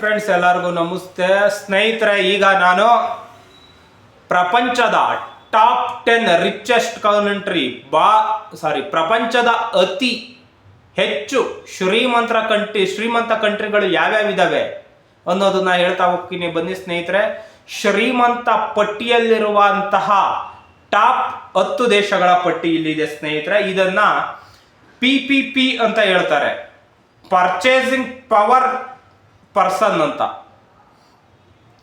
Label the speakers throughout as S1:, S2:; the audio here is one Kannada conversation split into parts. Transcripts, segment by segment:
S1: ಫ್ರೆಂಡ್ಸ್ ಎಲ್ಲರಿಗೂ ನಮಸ್ತೆ. ಸ್ನೇಹಿತರೆ, ಈಗ ನಾನು ಪ್ರಪಂಚದ ಟಾಪ್ ಟೆನ್ ರಿಚೆಸ್ಟ್ ಕಂಟ್ರಿ ಬಾ ಸಾರಿ ಪ್ರಪಂಚದ ಅತಿ ಹೆಚ್ಚು ಶ್ರೀಮಂತ ಕಂಟ್ರಿ ಶ್ರೀಮಂತ ಕಂಟ್ರಿಗಳು ಯಾವ್ಯಾವ ಇದಾವೆ ಅನ್ನೋದನ್ನ ಹೇಳ್ತಾ ಹೋಗ್ತೀನಿ. ಬನ್ನಿ ಸ್ನೇಹಿತರೆ, ಶ್ರೀಮಂತ ಪಟ್ಟಿಯಲ್ಲಿರುವಂತಹ ಟಾಪ್ ಹತ್ತು ದೇಶಗಳ ಪಟ್ಟಿ ಇಲ್ಲಿದೆ ಸ್ನೇಹಿತರೆ. ಇದನ್ನ ಪಿ ಪಿ ಪಿ ಅಂತ ಹೇಳ್ತಾರೆ. ಪರ್ಚೇಸಿಂಗ್ ಪವರ್ ಪರ್ಸನ್ ಅಂತ.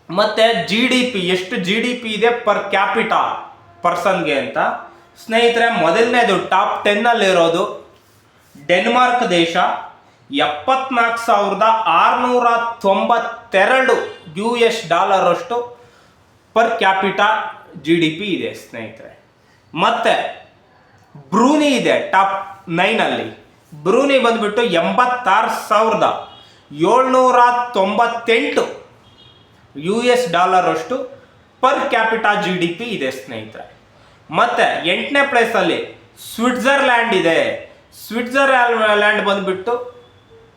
S1: ಮತ್ತೆ ಜಿ ಡಿ ಪಿ ಎಷ್ಟು ಜಿ ಡಿ ಪಿ ಇದೆ ಪರ್ ಕ್ಯಾಪಿಟಾ ಪರ್ಸನ್ಗೆ ಅಂತ. ಸ್ನೇಹಿತರೆ, ಮೊದಲನೇದು ಟಾಪ್ ಟೆನ್ನಲ್ಲಿರೋದು ಡೆನ್ಮಾರ್ಕ್ ದೇಶ, ಎಪ್ಪತ್ನಾಲ್ಕು ಸಾವಿರದ ಆರುನೂರ ತೊಂಬತ್ತೆರಡು ಯು ಎಸ್ ಡಾಲರ್ ಅಷ್ಟು per capita G D P ಇದೆ ಸ್ನೇಹಿತರೆ. ಮತ್ತೆ ಬ್ರೂನಿ ಇದೆ ಟಾಪ್ ನೈನಲ್ಲಿ ಬ್ರೂನಿ ಬಂದ್ಬಿಟ್ಟು ಎಂಬತ್ತಾರು ಸಾವಿರದ ಏಳ್ನೂರ ತೊಂಬತ್ತೆಂಟು ಯು ಎಸ್ ಡಾಲರ್ ಅಷ್ಟು per capita G D P ಇದೆ, ಸ್ನೇಹಿತರೆ. ಮತ್ತೆ ಎಂಟನೇ ಪ್ಲೇಸಲ್ಲಿ ಸ್ವಿಟ್ಜರ್ಲ್ಯಾಂಡ್ ಇದೆ. ಸ್ವಿಟ್ಜರ್ಲ್ಯಾಂಡ್ ಬಂದ್ಬಿಟ್ಟು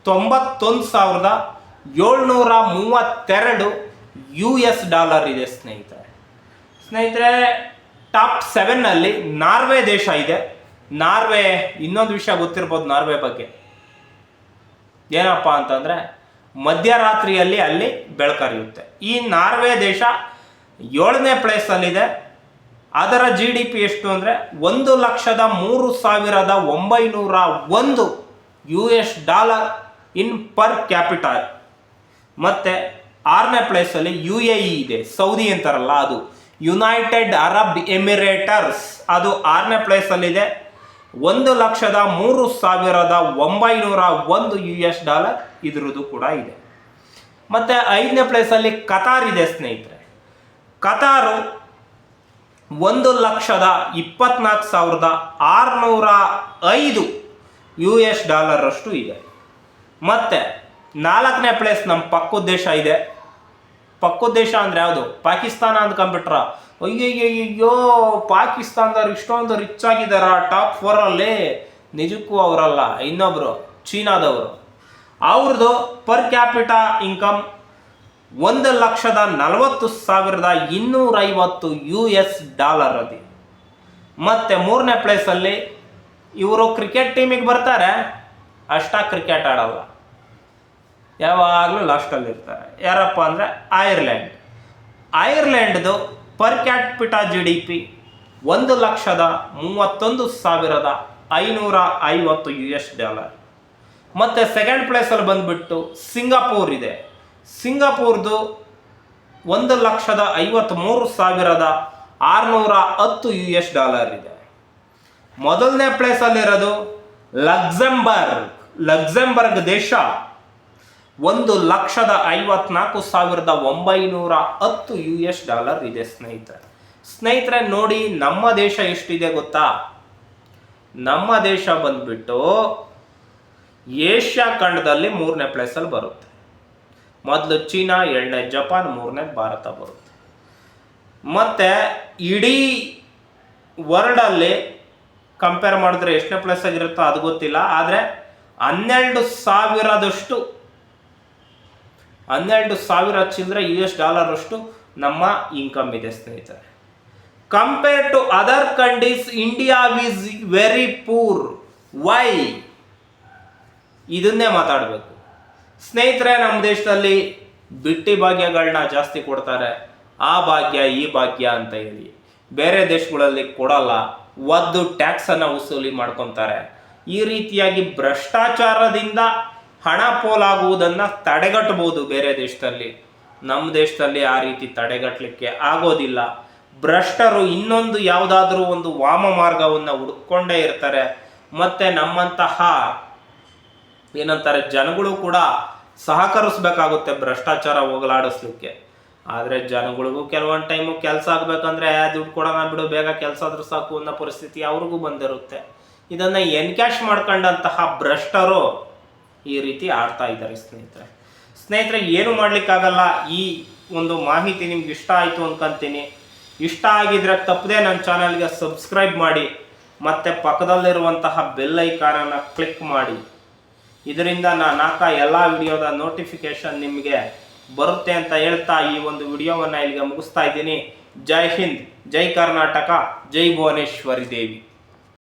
S1: ತೊಂಬತ್ತೊಂದು ಸಾವಿರದ ಏಳ್ನೂರ ಮೂವತ್ತೆರಡು ಯು ಎಸ್ ಡಾಲರ್ ಇದೆ, ಸ್ನೇಹಿತರೆ. ಸ್ನೇಹಿತರೆ ಟಾಪ್ ಸೆವೆನ್ನಲ್ಲಿ ನಾರ್ವೆ ದೇಶ ಇದೆ. ನಾರ್ವೆ, ಇನ್ನೊಂದು ವಿಷಯ ಗೊತ್ತಿರ್ಬೋದು ನಾರ್ವೆ ಬಗ್ಗೆ. ಏನಪ್ಪ ಅಂತಂದರೆ ಮಧ್ಯರಾತ್ರಿಯಲ್ಲಿ ಅಲ್ಲಿ ಬೆಳಕರಿಯುತ್ತೆ. ಈ ನಾರ್ವೆ ದೇಶ ಏಳನೇ ಪ್ಲೇಸಲ್ಲಿದೆ ಅದರ ಜಿ ಡಿ ಪಿ ಎಷ್ಟು ಅಂದರೆ ಒಂದು ಲಕ್ಷದ ಮೂರು ಸಾವಿರದ ಒಂಬೈನೂರ ಒಂದು U S dollar in per capital ಮತ್ತು ಆರನೇ ಪ್ಲೇಸಲ್ಲಿ ಯು ಎ ಇ ಇದೆ. ಸೌದಿ ಅಂತಾರಲ್ಲ ಅದು. ಯುನೈಟೆಡ್ ಅರಬ್ ಎಮಿರೇಟರ್ಸ್ ಅದು ಆರನೇ ಪ್ಲೇಸಲ್ಲಿದೆ ಒಂದು ಲಕ್ಷದ ಮೂರು ಸಾವಿರದ ಒಂಬೈನೂರ ಒಂದು ಯು ಎಸ್ ಡಾಲರ್ ಇದ್ರದ್ದು ಕೂಡ ಇದೆ. ಮತ್ತೆ ಐದನೇ ಪ್ಲೇಸಲ್ಲಿ ಕತಾರ್ ಇದೆ ಸ್ನೇಹಿತರೆ. ಕತಾರು ಒಂದು ಲಕ್ಷದ ಇಪ್ಪತ್ನಾಲ್ಕು ಸಾವಿರದ ಆರುನೂರ ಐದು ಯು ಎಸ್ ಡಾಲರ್ ಅಷ್ಟು ಇದೆ. ಮತ್ತೆ ನಾಲ್ಕನೇ ಪ್ಲೇಸ್ ನಮ್ಮ ಪಕ್ಕದ ದೇಶ ಇದೆ. ಪಕ್ಕದ ದೇಶ ಅಂದ್ರೆ ಯಾವುದು? ಪಾಕಿಸ್ತಾನ ಅಂದ್ಕೊಂಡ್ಬಿಟ್ರ ಅಯ್ಯಯ್ಯಯ್ಯೋ ಪಾಕಿಸ್ತಾನದವ್ರು ಇಷ್ಟೊಂದು ರಿಚ್ ಆಗಿದಾರ ಟಾಪ್ ಫೋರಲ್ಲಿ ನಿಜಕ್ಕೂ ಅವರಲ್ಲ. ಇನ್ನೊಬ್ರು, ಚೀನಾದವರು. ಅವ್ರದ್ದು ಪರ್ ಕ್ಯಾಪಿಟಾ ಇನ್ಕಮ್ ಒಂದು ಲಕ್ಷದ ನಲವತ್ತು ಸಾವಿರದ ಇನ್ನೂರೈವತ್ತು ಯು ಎಸ್ ಡಾಲರ್ ಅದಿ. ಮತ್ತೆ ಮೂರನೇ ಪ್ಲೇಸಲ್ಲಿ ಇವರು ಕ್ರಿಕೆಟ್ ಟೀಮಿಗೆ ಬರ್ತಾರೆ. ಅಷ್ಟಾ ಕ್ರಿಕೆಟ್ ಆಡಲ್ಲ. ಯಾವಾಗಲೂ ಲಾಸ್ಟಲ್ಲಿರ್ತಾರೆ ಯಾರಪ್ಪ ಅಂದರೆ Ireland ಐರ್ಲ್ಯಾಂಡ್ದು per capita G D P ಒಂದು ಲಕ್ಷದ ಮೂವತ್ತೊಂದು ಸಾವಿರದ ಐನೂರ ಐವತ್ತು ಯು ಎಸ್ ಡಾಲರ್ ಮತ್ತು ಸೆಕೆಂಡ್ ಪ್ಲೇಸಲ್ಲಿ ಬಂದುಬಿಟ್ಟು ಸಿಂಗಾಪುರ್ ಇದೆ. ಸಿಂಗಾಪುರ್ದು ಒಂದು ಲಕ್ಷದ ಐವತ್ತ್ಮೂರು ಸಾವಿರದ ಆರುನೂರ ಹತ್ತು ಯು ಎಸ್ ಡಾಲರ್ ಇದೆ. ಮೊದಲನೇ ಪ್ಲೇಸಲ್ಲಿರೋದು ಲಕ್ಸೆಂಬರ್ಗ್. ಲಕ್ಸೆಂಬರ್ಗ್ ದೇಶ. ಒಂದು ಲಕ್ಷದ ಐವತ್ನಾಲ್ಕು ಸಾವಿರದ ಒಂಬೈನೂರ ಹತ್ತು ಯು ಎಸ್ ಡಾಲರ್ ಇದೆ, ಸ್ನೇಹಿತರೆ. ಸ್ನೇಹಿತರೆ, ನೋಡಿ, ನಮ್ಮ ದೇಶ ಎಷ್ಟಿದೆ ಗೊತ್ತಾ? ನಮ್ಮ ದೇಶ ಬಂದ್ಬಿಟ್ಟು ಏಷ್ಯಾ ಖಂಡದಲ್ಲಿ ಮೂರನೇ ಪ್ಲೇಸಲ್ಲಿ ಬರುತ್ತೆ. ಮೊದಲು ಚೀನಾ, ಎರಡನೇ ಜಪಾನ್, ಮೂರನೇ ಭಾರತ ಬರುತ್ತೆ. ಮತ್ತು ಇಡೀ ವರ್ಲ್ಡಲ್ಲಿ ಕಂಪೇರ್ ಮಾಡಿದ್ರೆ ಎಷ್ಟನೇ ಪ್ಲೇಸ್ ಆಗಿರುತ್ತೋ ಅದು ಗೊತ್ತಿಲ್ಲ, ಆದರೆ ಹನ್ನೆರಡು ಸಾವಿರದಷ್ಟು ಹನ್ನೆರಡು ಸಾವಿರ ಚಿಲ್ಲರೆ ಯು ಎಸ್ ಡಾಲರ್ ಅಷ್ಟು ನಮ್ಮ ಇನ್ಕಮ್ ಇದೆ, ಸ್ನೇಹಿತರೆ. Compare to other countries India is very poor why ಇದನ್ನೇ ಮಾತಾಡಬೇಕು. ಸ್ನೇಹಿತರೆ, ನಮ್ಮ ದೇಶದಲ್ಲಿ ಬಿಟ್ಟಿ ಭಾಗ್ಯಗಳನ್ನ ಜಾಸ್ತಿ ಕೊಡ್ತಾರೆ. ಆ ಭಾಗ್ಯ, ಈ ಭಾಗ್ಯ ಅಂತ ಹೇಳಿ. ಬೇರೆ ದೇಶಗಳಲ್ಲಿ ಕೊಡಲ್ಲ. ಒದ್ದು ಟ್ಯಾಕ್ಸನ್ನು ವಸೂಲಿ ಮಾಡ್ಕೊತಾರೆ. ಈ ರೀತಿಯಾಗಿ ಭ್ರಷ್ಟಾಚಾರದಿಂದ ಹಣ ಪೋಲಾಗುವುದನ್ನು ತಡೆಗಟ್ಟಬಹುದು ಬೇರೆ ದೇಶದಲ್ಲಿ. ನಮ್ಮ ದೇಶದಲ್ಲಿ ಆ ರೀತಿ ತಡೆಗಟ್ಟಲಿಕ್ಕೆ ಆಗೋದಿಲ್ಲ. ಭ್ರಷ್ಟರು ಇನ್ನೊಂದು ಯಾವುದಾದ್ರೂ ಒಂದು ವಾಮ ಮಾರ್ಗವನ್ನು ಹುಡುಕೊಂಡೇ ಇರ್ತಾರೆ. ಮತ್ತು ನಮ್ಮಂತಹ ಏನಂತಾರೆ, ಜನಗಳು ಕೂಡ ಸಹಕರಿಸ್ಬೇಕಾಗುತ್ತೆ ಭ್ರಷ್ಟಾಚಾರ ಹೋಗಲಾಡಿಸ್ಲಿಕ್ಕೆ. ಆದರೆ ಜನಗಳಿಗೂ ಕೆಲವೊಂದು ಟೈಮು ಕೆಲಸ ಆಗಬೇಕಂದ್ರೆ ದುಡ್ಡು ಕೊಡೋಣ ಬಿಡು, ಬೇಗ ಕೆಲಸ ಆದರೂ ಸಾಕು ಅನ್ನೋ ಪರಿಸ್ಥಿತಿ ಅವ್ರಿಗೂ ಬಂದಿರುತ್ತೆ. ಇದನ್ನು ಎನ್ಕ್ಯಾಶ್ ಮಾಡ್ಕೊಂಡಂತಹ ಭ್ರಷ್ಟರು ಈ ರೀತಿ ಆಡ್ತಾ ಇದ್ದಾರೆ ಸ್ನೇಹಿತರೆ. ಸ್ನೇಹಿತರೆ, ಏನು ಮಾಡ್ಲಿಕ್ಕಾಗಲ್ಲ? ಈ ಒಂದು ಮಾಹಿತಿ ನಿಮ್ಗೆ ಇಷ್ಟ ಆಯಿತು ಅನ್ಕೊಂತೀನಿ. ಇಷ್ಟ ಆಗಿದ್ರೆ ತಪ್ಪದೆ ನನ್ನ ಚಾನಲ್ಗೆ ಸಬ್ಸ್ಕ್ರೈಬ್ ಮಾಡಿ, ಮತ್ತು ಪಕ್ಕದಲ್ಲಿರುವಂತಹ ಬೆಲ್ ಐಕಾನನ್ನು ಕ್ಲಿಕ್ ಮಾಡಿ. ಇದರಿಂದ ನಾನು ಹಾಕ ಎಲ್ಲ ವಿಡಿಯೋದ ನೋಟಿಫಿಕೇಶನ್ ನಿಮಗೆ ಬರುತ್ತೆ ಅಂತ ಹೇಳ್ತಾ ಈ ಒಂದು ವಿಡಿಯೋವನ್ನು ಇಲ್ಲಿಗೆ ಮುಗಿಸ್ತಾ ಇದ್ದೀನಿ. ಜೈ ಹಿಂದ್, ಜೈ ಕರ್ನಾಟಕ, ಜೈ ಭುವನೇಶ್ವರಿ ದೇವಿ.